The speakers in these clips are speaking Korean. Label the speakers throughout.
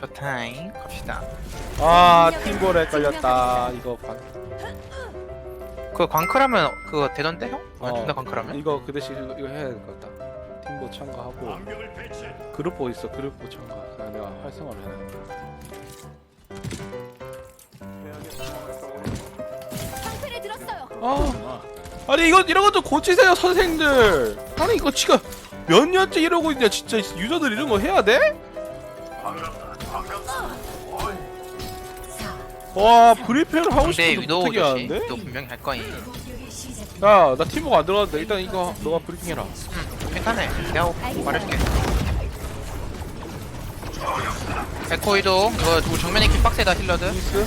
Speaker 1: 좋다잉. 갑시다.
Speaker 2: 아 팀볼에 걸렸다. 이거 관...
Speaker 1: 그거 광클하면 그거 되던데 형? 아,
Speaker 2: 어,
Speaker 1: 존나 광클하면?
Speaker 2: 이거 그 대신 이거, 이거 해야 될 것 같다. 팀볼 참가하고. 그룹 보 있어 그룹 보 참가. 그냥 내가 활성화를 해야
Speaker 3: 방패를 들었어요.
Speaker 2: 아 아니 이거 이런 것도 고치세요 선생들. 아니 이거 지금 몇 년째 이러고 있냐 진짜. 유저들 이런 거 해야 돼? 와 브리핑을 하고
Speaker 1: 근데
Speaker 2: 싶은데
Speaker 1: 위도우
Speaker 2: 못하게
Speaker 1: 조심
Speaker 2: 하는데?
Speaker 1: 너 분명히 할 거임
Speaker 2: 야나 팀워크 안 들어갔는데 일단 이거 너가 브리핑 해라.
Speaker 1: 응 괜찮아. 내가 말해줄게. 에코 이동 이거 우리 정면에 킥 빡세다 힐러드.
Speaker 2: 미스.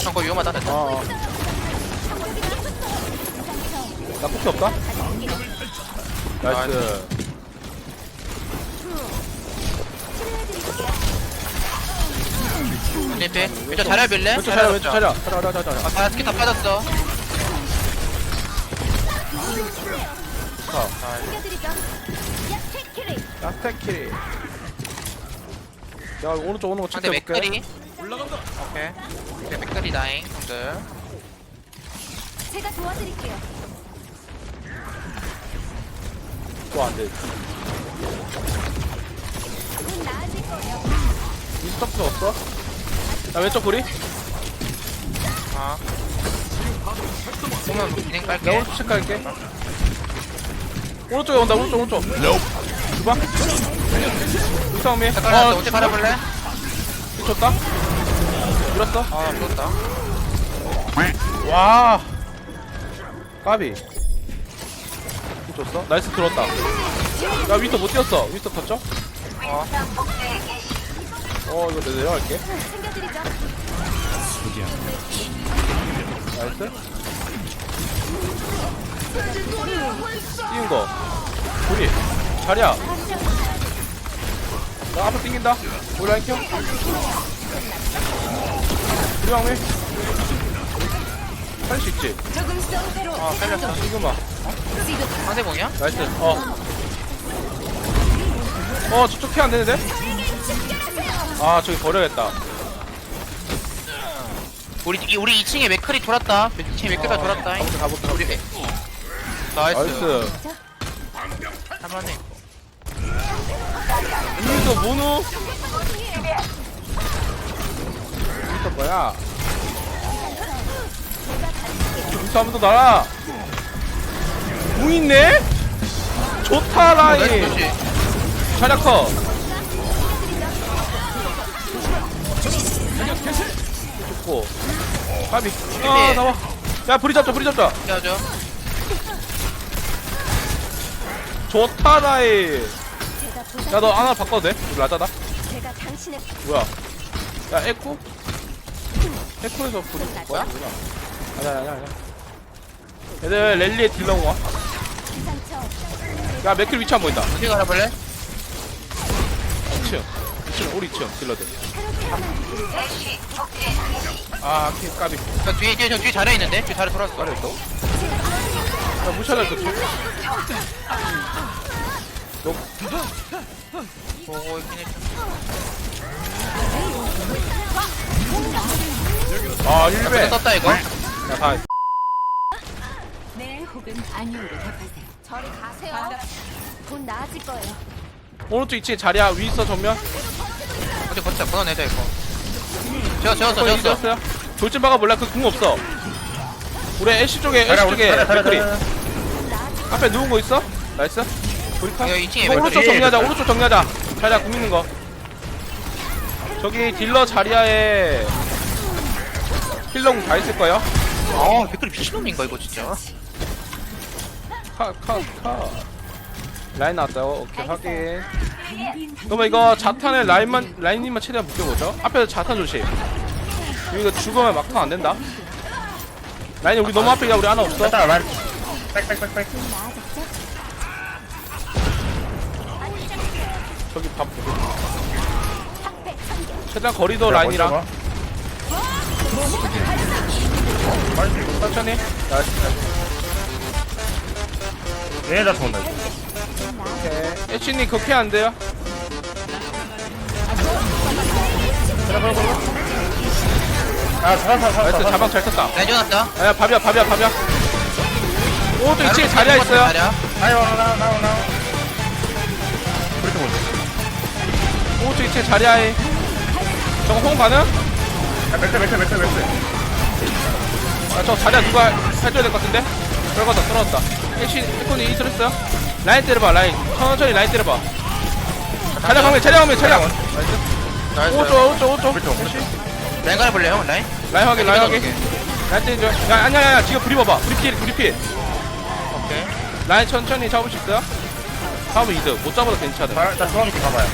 Speaker 1: 저거 위험하다 됐다.
Speaker 2: 아. 나 쿠키 없다? 나이스
Speaker 1: 리피 왼쪽 자리야 빌래?
Speaker 2: 왼쪽 차려 왼쪽 차려 차려 차려 차려
Speaker 1: 아 자리야 스킬 다 빠졌어.
Speaker 3: 야채 키리.
Speaker 2: 야스테키리 야 오른쪽 오는 거
Speaker 1: 상대
Speaker 2: 체크해볼게
Speaker 1: 맥거리 올라간다 오케이 그래 맥거리 다잉 형들
Speaker 3: 제가 도와드릴게요.
Speaker 2: 또 안돼
Speaker 3: 곧 나아질 거예요.
Speaker 2: 미스터프 없어? 야 왼쪽 구리?
Speaker 1: 아. 보면 진행
Speaker 2: 내가
Speaker 1: 깔게.
Speaker 2: 오른쪽 체크할게. 오른쪽에 온다 오른쪽 오른쪽. 주방 이상미
Speaker 1: 잠깐만
Speaker 2: 어
Speaker 1: 어떻게 바라볼래?
Speaker 2: 미쳤다. 밀었어.
Speaker 1: 아 죽었다.
Speaker 2: 와. 까비. 줬어? 나이스 들었다. 야 위터 못 뛰었어. 위터 컸죠?
Speaker 1: 어
Speaker 2: 어 이거 내가 내려갈게
Speaker 3: 챙겨드리죠.
Speaker 2: 나이스 띄운 거 우리 자리야 나 앞으로 튕긴다 우리 라인 켜 우리 왕미 할수 있지
Speaker 3: 조금.
Speaker 1: 아, 살렸어.
Speaker 2: 지금아
Speaker 1: 상대공이야?
Speaker 2: 나이스 어. 어 저쪽 피 안 되는데? 아 저기 버려야겠다.
Speaker 1: 우리 이- 우리 2층에 맥클이 돌았다. 2층에 맥클이
Speaker 2: 어,
Speaker 1: 돌았다.
Speaker 2: 가볼게
Speaker 1: 우리 나이스.
Speaker 2: 나이스.
Speaker 1: 할만해
Speaker 2: 우리도 모노 있을 거야 인사 한번 더 날아. 궁 있네? 좋다 라인.
Speaker 1: 나이스 조심
Speaker 2: 차략커 좋고 까비 아 나와 야 불이 잡자 불이 잡자
Speaker 1: 피하죠
Speaker 2: 좋다 라인
Speaker 3: 제가 보상.
Speaker 2: 야너 하나 바꿔도 돼? 우리 라자다
Speaker 3: 제가 당신의
Speaker 2: 뭐야 야 에코? 에코에서 불이 거야? 아니야 아니야 아니야 얘들 랠리에 딜러 와.
Speaker 3: 상처.
Speaker 2: 야 맥킬 위치 안 보인다
Speaker 1: 어떻게 바라볼래?
Speaker 2: 2층 2층 우리 2층 딜러들 아 키, 까비.
Speaker 1: 저 뒤에 뒤에 저 뒤에 자리에 있는데? 뒤에 자리 돌았어.
Speaker 2: 잘했어? 야 무시하자 그치
Speaker 1: 보고 있긴 했죠.
Speaker 2: 아 1배
Speaker 1: 떴다 이거.
Speaker 2: 야 다
Speaker 3: 네 혹은 아니오로 답하세요. 저리 가세요. 곧 나아질 거예요.
Speaker 2: 오른쪽 2층에 자리야. 위 있어 정면
Speaker 1: 어디 버텨 끊어내자 이거. 재웠어 재웠어
Speaker 2: 어,
Speaker 1: 재웠어.
Speaker 2: 이겼어요? 돌진 박아 몰라. 그 궁 없어. 우리 애쉬 쪽에 애쉬 쪽에 맥크리. 앞에 누운 거 있어? 나이스. 브리카?
Speaker 1: 이거 2층에
Speaker 2: 이거 오른쪽 정리하자 오른쪽 정리하자. 자리야 궁 있는 거. 저기 딜러 자리야에 힐러 궁 다 있을 거예요.
Speaker 1: 아 맥클이 미친놈인가 이거 진짜?
Speaker 2: 카카카 라인 나왔어요. 오케이 확인. 그러면 이거 자탄에 라인만 라인님만 최대한 묶여보죠. 앞에서 자탄 조심. 이거 죽으면 막상 안 된다. 라인이 우리 너무 앞에 야 우리 하나 없어.
Speaker 3: 곧 나아졌죠?
Speaker 2: 저기 밥. 최대한 거리도 라인이랑. 천천히. 나이스
Speaker 4: 얘네 다 통한다 이거.
Speaker 3: 나
Speaker 2: 오케이 애쉬님 그렇게 안 돼요?
Speaker 4: 아 잘한다
Speaker 2: 나이스
Speaker 4: 잘한다.
Speaker 2: 자방 잘 쳤다.
Speaker 1: 라인 지어놨다
Speaker 2: 야 밥이야 밥이야 밥이야. 오또 2층에 자리야 있어요.
Speaker 1: 자리야
Speaker 4: 아유 나와 나와
Speaker 2: 오또 2층에 자리야에 저거 호응 가능?
Speaker 4: 아 맥대 맥대 맥대 맥대?
Speaker 2: 아, 저 자리야 누가 해줘야 될 것 같은데? 들어갔다 떨어졌다. 애쉬 에코니 이 들었어요? 라인 때려봐 라인. 천천히 라인 때려봐. 자리야 방면 자리야 방면 자리야.
Speaker 1: 나이스.
Speaker 2: 오쪽 오쪽 오쪽. 애쉬
Speaker 1: 라인 가볼래 형 라인?
Speaker 2: 라인 확인 라인 확인. 라인 때리죠 야 아니야 아니야 지금 불이 봐봐. 불이 필 불이 필.
Speaker 1: 오케이.
Speaker 2: 라인 천천히 잡을 수 있어요? 잡으면 이득. 못 잡아도 괜찮아.
Speaker 4: 나 중앙쪽 가봐요.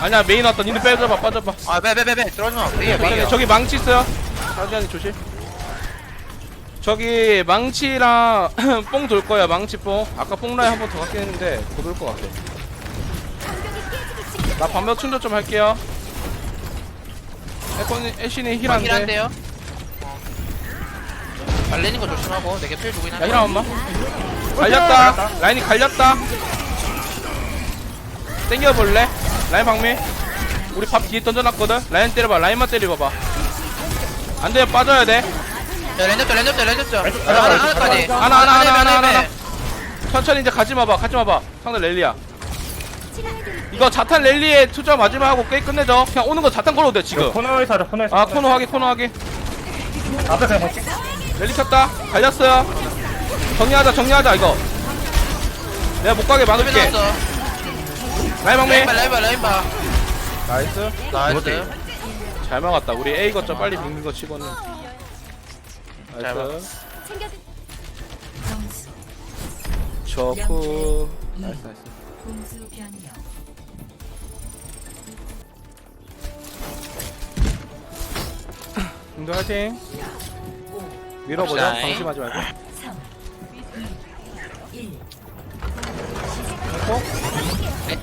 Speaker 2: 아니야 메인 왔다. 니들 빼줘봐 빠져봐.
Speaker 1: 아빼빼빼빼. 들어가지마. 이게
Speaker 2: 저기,
Speaker 1: 막이야
Speaker 2: 저기 망치 있어요? 자기한테 조심 저기 망치랑 뽕 돌 거야 망치 뽕. 아까 뽕 라인 한 번더 갖긴 했는데 곧올것 같아. 나 반면 충전 좀 할게요. 에코니 애쉬니 힐 안돼 야
Speaker 1: 힐한데요? 말리는 거 조심하고 내게 필 주고 있는
Speaker 2: 힐 한번만. 갈렸다. 라인이 갈렸다. 땡겨볼래? 라인 방미? 우리 밥 뒤에 던져놨거든? 라인 때려봐. 라인만 때려봐봐. 안돼 빠져야 돼
Speaker 1: 랜접자 랜접자
Speaker 4: 왼쪽,
Speaker 1: 하나
Speaker 4: 하나,
Speaker 1: 하나까지.
Speaker 4: 하나,
Speaker 2: 하나, 하나, 하나, 하나, 하나,
Speaker 1: 하나.
Speaker 2: 하나. 천천히 이제 가지 마봐 가지 마봐. 상대 랠리야. 이거 자탄 랠리에 투자 마지막 하고 게임 끝내죠. 그냥 오는 거 자탄 걸어도 돼 지금.
Speaker 4: 코너에서 하자 코너에서
Speaker 2: 아 코너 하게 코너 하게
Speaker 4: 앞에 그냥 볼게
Speaker 2: 랠리 켰다. 갈렸어요. 정리하자 정리하자 이거. 내가 못 가게 막을게.
Speaker 1: 봐 라인 봐 라인 봐.
Speaker 2: 나이스.
Speaker 1: 나이스.
Speaker 2: 잘 막았다. 우리 A 거점 빨리 밀는 거 치고는
Speaker 1: 잘
Speaker 2: 나이스
Speaker 3: 챙겨드.
Speaker 2: 좋고. 나이스 나이스. 형들 화이팅. 밀어보자.
Speaker 1: 갑시다.
Speaker 2: 방심하지 말고.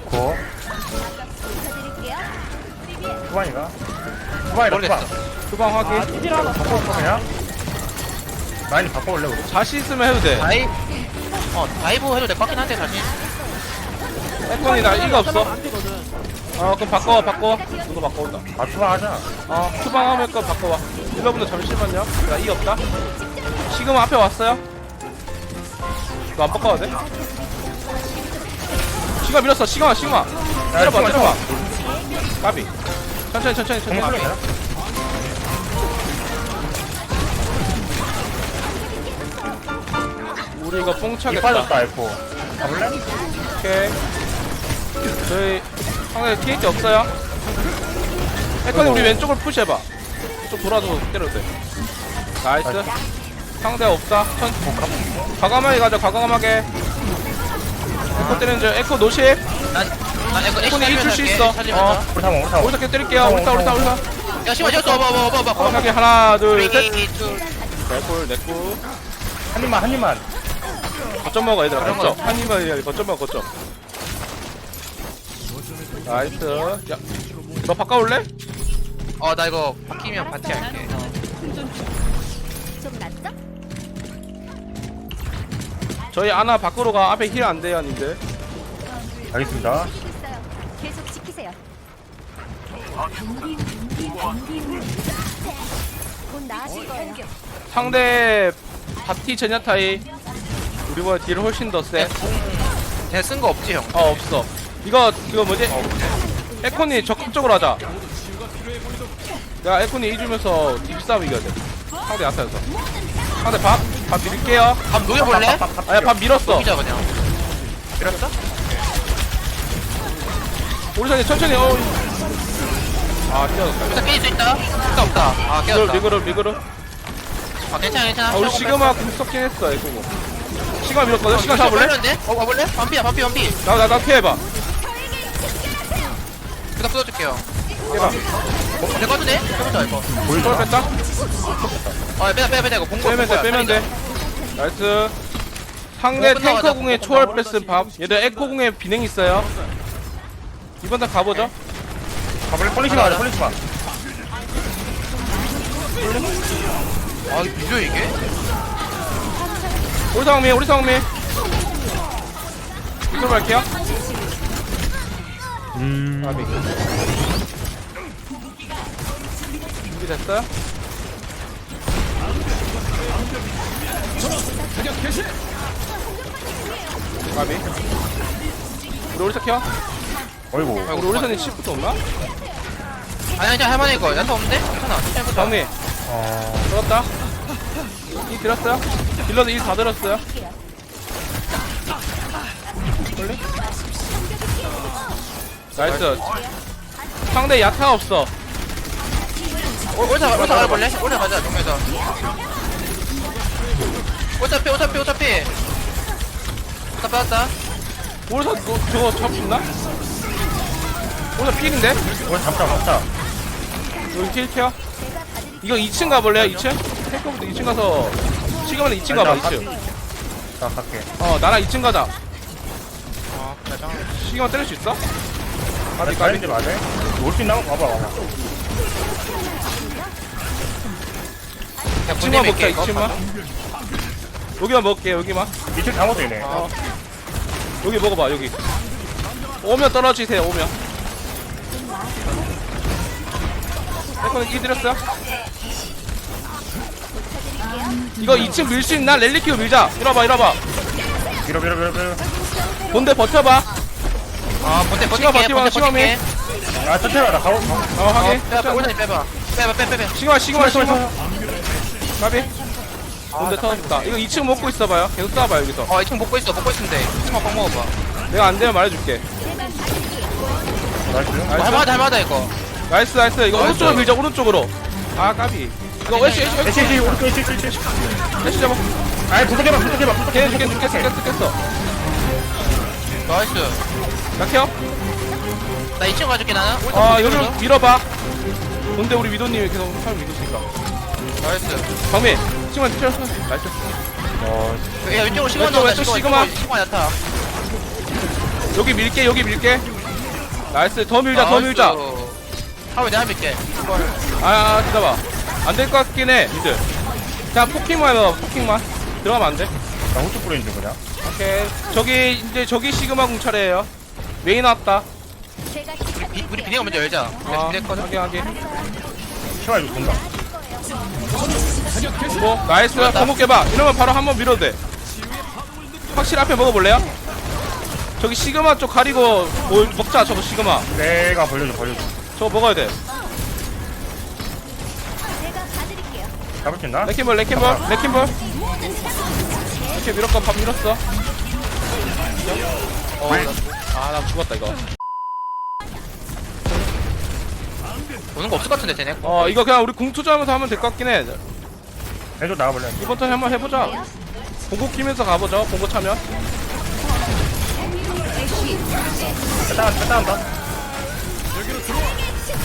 Speaker 4: 고.
Speaker 3: 드릴게요.
Speaker 4: 후반이가. 후반이다
Speaker 1: 모르겠어.
Speaker 4: 후반.
Speaker 2: 후방 확인.
Speaker 4: 바꿔 그냥 라인 바꿔올래 우리
Speaker 2: 자신 있으면 해도 돼.
Speaker 1: 다이 어 다이브 해도 될것 같긴 한데 사실
Speaker 2: 에kon이 나 이가 없어. 어 그럼 바꿔 바꿔. 누가 바꿔온다.
Speaker 4: 아 후반 하자.
Speaker 2: 어 후방 하면 거 바꿔봐 힐러분들 잠시만요. 나이 없다. 지금 앞에 왔어요? 너 안 바꿔도 돼? 시간 밀었어. 시간 시간 때려봐 때려봐. 까비. 천천히 천천히 천천히 우리 이거
Speaker 4: 이
Speaker 2: 뽕차겠다.
Speaker 4: 빠졌다 에코. 가볼래?
Speaker 2: 오케이. 저희 상대 TH 없어요? 에컨이 우리 왼쪽을 푸시해봐. 이쪽 돌아서 때려도 돼. 나이스. 상대 없다. 천 과감하게 가자 과감하게. 에코 때리는 중. 에코 노십
Speaker 1: 난난 에코
Speaker 2: 에코는 이줄 수 있어. 어.
Speaker 4: 우리 타고 우리 타고
Speaker 2: 오른쪽 때릴게요. 오른쪽 오른쪽 오른쪽
Speaker 1: 야 씨발 지었어 봐봐 봐봐 봐봐.
Speaker 2: 과감하게 하나 둘셋.
Speaker 1: 3 2 1
Speaker 2: 내꿀 내꿀.
Speaker 4: 한 입만 한 입만
Speaker 2: 거점 먹어 얘들아.
Speaker 1: 그런
Speaker 2: 거점. 한 입만 해야 돼. 거점 먹어 거점. 나이스. 야너 바꿔올래?
Speaker 1: 어 나 이거 바뀌면 바티 할게.
Speaker 3: 좀 낫죠?
Speaker 2: 저희 아나 밖으로 가. 앞에 힐 안 돼요 님들
Speaker 4: 알겠습니다.
Speaker 3: 있어요. 계속 지키세요. 곧 나아질 거예요.
Speaker 2: 상대 바티 제냐타이 우리보다 딜 훨씬 더 세.
Speaker 1: 대쓴 거 없지 형
Speaker 2: 어 없어. 이거 이거 뭐지? 에코니 적극적으로 하자. 내가 에코니 이 주면서 딥싸움 이겨야 돼. 상대 약하여서. 상대 밥? 밥 밀게요.
Speaker 1: 밥 녹여볼래?
Speaker 2: 아야 밥 밀었어.
Speaker 1: 녹이자 그냥 밀었어?
Speaker 2: 우리 상대 천천히 어. 아 뛰어졌다.
Speaker 1: 여기서 깨질 수 있다? 없다 없다 아 깨졌다
Speaker 2: 리그룹 리그룹.
Speaker 1: 아 괜찮아 괜찮아
Speaker 2: 아 우리 시그마 궁석긴 했어 에코고. 시그마 밀었거든. 시간 잡을래?
Speaker 1: 데 어, 가볼래? 반피야, 반피, 반피.
Speaker 2: 나 나 나 피해봐.
Speaker 1: 그다 풀어줄게요.
Speaker 2: 해봐.
Speaker 1: 내 거도 돼? 해보자, 이거.
Speaker 2: 볼 뺐다?
Speaker 1: 아, 빼다, 빼다, 빼다, 이거 본거
Speaker 2: 빼면 돼, 빼면 돼. 나이스. 상대
Speaker 1: 어, 끝나가자.
Speaker 2: 탱커 궁에 초월 뺐음 밥. 얘들 에코 궁에 비냉 있어요. 이번 단 가보죠.
Speaker 4: 가볼래? 폴리시만 하자 폴리시만
Speaker 1: 아, 이거 밀려, 이게?
Speaker 2: 우리 상미, 우리 상미. 이쪽 갈게요
Speaker 4: 음.
Speaker 2: 아비 준비됐어요? 아비 우리 오리사 켜
Speaker 4: 어이구.
Speaker 2: 우리 오리사님 10부터 없나?
Speaker 1: 아니 아니 할만해 이거 연타 없는데? 괜찮아
Speaker 2: 정미
Speaker 4: 어.
Speaker 2: 들었다 이 들었어요? 딜러도 일다 들었어요 빨리 나이스 상대 야타 없어
Speaker 1: 올타 올타 가볼래? 올타 가자 동에서 어차피 어차피 어차피 올타 빠졌다
Speaker 2: 오리사 너, 저거 잡힌다? 오리사 필인데?
Speaker 4: 오늘 잡자 잡자.
Speaker 2: 여기 킬 케어 이거 2층 가볼래요 2층? 탱커부터 2층 가서 시그마는 2층 가봐 2층
Speaker 4: 나 갈게.
Speaker 2: 어 나랑 2층 가자
Speaker 1: 아
Speaker 2: 시그마 때릴 수 있어?
Speaker 4: 아, 내 가린지 맞아? 올수 있나? 봐봐 봐봐.
Speaker 2: 2층만 먹자 2층만 여기만 먹을게 여기만
Speaker 4: 밑에 다 못되네.
Speaker 2: 어. 여기 먹어봐 여기 오면 떨어지세요 오면 이 드렸어요 이거 2층 밀 수 있나? 랠리 키고 밀자. 이러봐 이러봐.
Speaker 4: 밀어 밀어 밀어 밀어.
Speaker 2: 본대 버텨봐.
Speaker 1: 아 버틸게
Speaker 2: 버티마,
Speaker 1: 본대
Speaker 2: 시간
Speaker 1: 버틸게.
Speaker 4: 아 천천히 가라. 가고.
Speaker 2: 어 확인.
Speaker 1: 빼봐 올타 빼봐. 빼봐 빼 빼빼
Speaker 2: 시그마 시그마 시그마 가비. 본대 터졌다. 이거 2층 먹고 있어봐요. 계속 쏴봐 여기서.
Speaker 1: 어 2층 먹고 있어 먹고 있는데 2층만 뻥 먹어봐.
Speaker 2: 내가 안 되면 말해줄게.
Speaker 4: 나이스.
Speaker 2: 나이스.
Speaker 1: 할만하다 할만하다 이거.
Speaker 2: 나이스 나이스. 이거
Speaker 1: 나이스.
Speaker 2: 오른쪽으로 밀자 오른쪽으로. 아 까비 이거 애쉬 애쉬 애쉬.
Speaker 4: 에이씨 오른쪽 에이씨 에이씨.
Speaker 2: 애쉬 잡아.
Speaker 4: 아이 부탁해봐 부탁해봐 부탁해.
Speaker 2: 걔 죽겠어 죽겠어 죽겠어 죽겠어
Speaker 1: 나이스.
Speaker 2: 약해요?
Speaker 1: 나 2층 가줄게 나는.
Speaker 2: 아
Speaker 1: 있어.
Speaker 2: 밀어봐. 근데 우리 미도님이 계속 사람 믿었으니까.
Speaker 1: 나이스.
Speaker 2: 광민 시그마 튀었어 나이스.
Speaker 4: 어.
Speaker 1: 야 왼쪽으로 시그마
Speaker 2: 왼쪽, 왼쪽
Speaker 1: 시그마
Speaker 2: 시그마.
Speaker 1: 시그마 야타
Speaker 2: 여기 밀게 여기 밀게. 나이스. 더 밀자 더 밀자.
Speaker 1: 하루 내가 밀게.
Speaker 2: 아 기다봐 안 될 것 같긴 해 미드 자 포킹만 해봐 포킹만. 들어가면 안돼?
Speaker 4: 나 후추 뿌리는 중 그냥.
Speaker 2: 오케이. 저기 이제 저기 시그마 궁 차례에요. 메인 왔다.
Speaker 3: 제가
Speaker 1: 비- 우리 비딩가 먼저 열자.
Speaker 2: 아
Speaker 1: 준비했거든
Speaker 2: 하게 하게
Speaker 4: 시간 이거 돈다.
Speaker 2: 뭐 나이스. 공격 깨봐. 이러면 바로 한번 밀어도 돼. 확실히 앞에 먹어볼래요? 저기 시그마 쪽 가리고 뭐 먹자 저거 시그마.
Speaker 4: 내가 벌려줘 벌려줘.
Speaker 2: 저거 먹어야 돼
Speaker 4: 잡을 수 있나?
Speaker 2: 레킹볼 레킹볼 레킹볼. 이렇게 밀었고 밥 밀었어. 어아나 죽었다 이거.
Speaker 1: 오는 거 없을 것 같은데 쟤네?
Speaker 2: 어 이거 그냥 우리 궁 투자하면서 하면 될 것 같긴 해.
Speaker 4: 해줘 나가볼래.
Speaker 2: 이번 턴 한번 해보자. 봉고 끼면서 가보죠 봉고 차면.
Speaker 4: 갔다 갔다 한다.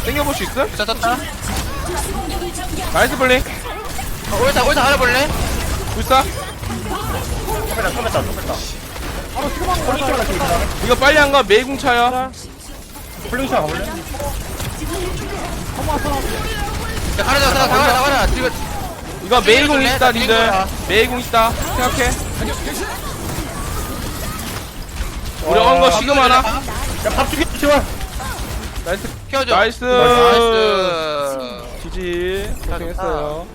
Speaker 2: 땡겨볼 수?
Speaker 1: 일단 떴다
Speaker 2: 나이스 블링.
Speaker 1: 어, 올타 올타 알아볼래?
Speaker 2: 불사?
Speaker 4: 쏘뺐다 쏘뺐다 쏘뺐다.
Speaker 2: 이거 빨리 한가 메이궁 차야
Speaker 4: 플링샷 가볼래?
Speaker 1: 야 가라 가라 가라 가라 지금
Speaker 2: 이거 메이궁? 있다
Speaker 1: 나
Speaker 2: 니들. 메이궁 있다. 생각해. 우리 언거 시금 하나?
Speaker 4: 야밥 죽여 제발.
Speaker 2: 나이스.
Speaker 1: 키워줘.
Speaker 2: 나이스.
Speaker 1: 나이스.
Speaker 2: 지지. 고생했어요